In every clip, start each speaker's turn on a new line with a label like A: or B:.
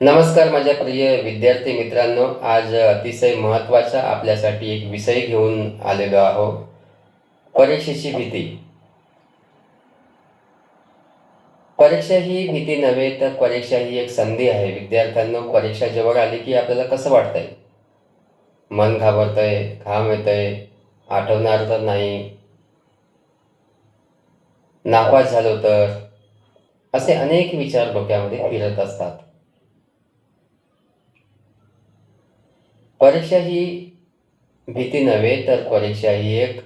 A: नमस्कार माझ्या प्रिय विद्यार्थी मित्रांनो. आज अतिशय महत्त्वाचा आपल्यासाठी एक विषय घेऊन आलेलो आहो. परीक्षेची भीती. परीक्षा ही भीती नव्हे तर परीक्षा ही एक संधी आहे. विद्यार्थ्यांना परीक्षा जवळ आली की आपल्याला कसं वाटतंय? मन घाबरतंय घाम येतंय आठवणार तर नाही. नापास झालो तर असे अनेक विचार डोक्यामध्ये फिरत असतात. परीक्षा ही भीती नव्हे तर परीक्षा ही एक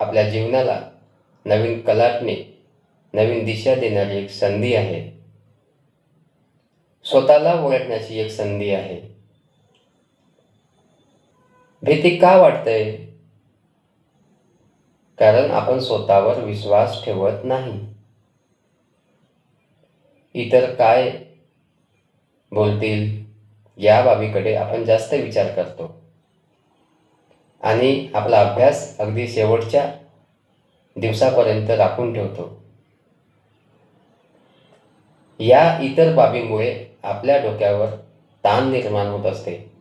A: आपल्या जीवनाला नवीन कलाटणे नवीन दिशा देणारी एक संधी आहे. स्वतःला ओळखण्याची एक संधी आहे. भीती का वाटते? कारण आपण स्वतःवर विश्वास ठेवत नाही. इतर काय बोलतील? या बाबीकडे आपण जास्त विचार करतो. आणि आपला अभ्यास अगदी शेवटच्या दिवसापर्यंत राखून ठेवतो. या इतर बाबीमुळे आपल्या डोक्यावर ताण निर्माण होत असते.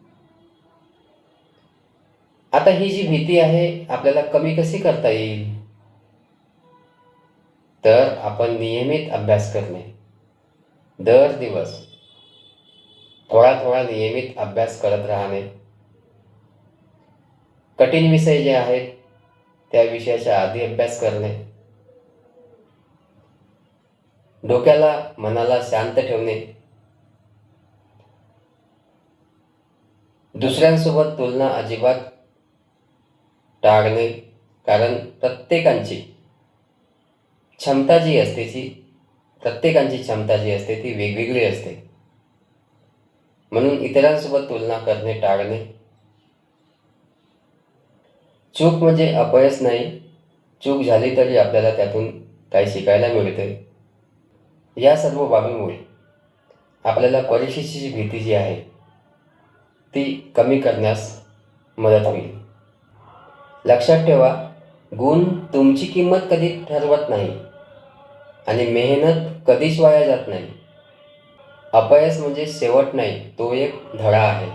A: आता ही जी भीती आहे आपल्याला कमी कशी करता येईल? तर आपण नियमित अभ्यास करणे. दर दिवस थोडा थोडा नियमित अभ्यास करत राहणे. कठीण विषय जे आहेत त्या विषयाच्या आधी अभ्यास करणे. डोक्याला मनाला शांत ठेवणे. दुसऱ्यांसोबत तुलना अजिबात टाळणे कारण प्रत्येकांची क्षमता जी असते ती प्रत्येकांची क्षमता जी असते ती वेगवेगळी असते. म्हणून इतरांसोबत तुलना करणे टाळणे. चूक म्हणजे अपयश नाही. चूक झाली तरी आपल्याला त्यातून काही शिकायला मिळते. या सर्व बाबीमुळे आपल्याला परीक्षेची जी भीती जी आहे ती कमी करण्यास मदत होईल. लक्षात ठेवा गुण तुमची किंमत कधी ठरवत नाही आणि मेहनत कधीच वाया जात नाही. अपयश म्हणजे शेवट नाही तो एक धडा आहे.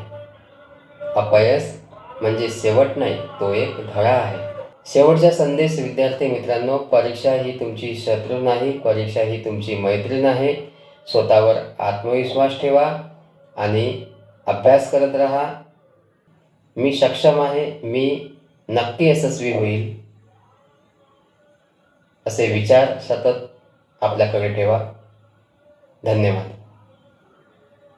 A: अपयश म्हणजे शेवट नाही तो एक धडा आहे. शेवटचा संदेश विद्यार्थी मित्रांनो परीक्षा ही तुमची शत्रू नाही परीक्षा ही तुमची मैत्रीण आहे. स्वतःवर आत्मविश्वास ठेवा आणि अभ्यास करत राहा. मी सक्षम आहे मी नक्की यशस्वी होईल असे विचार सतत आपल्याकडे ठेवा. धन्यवाद.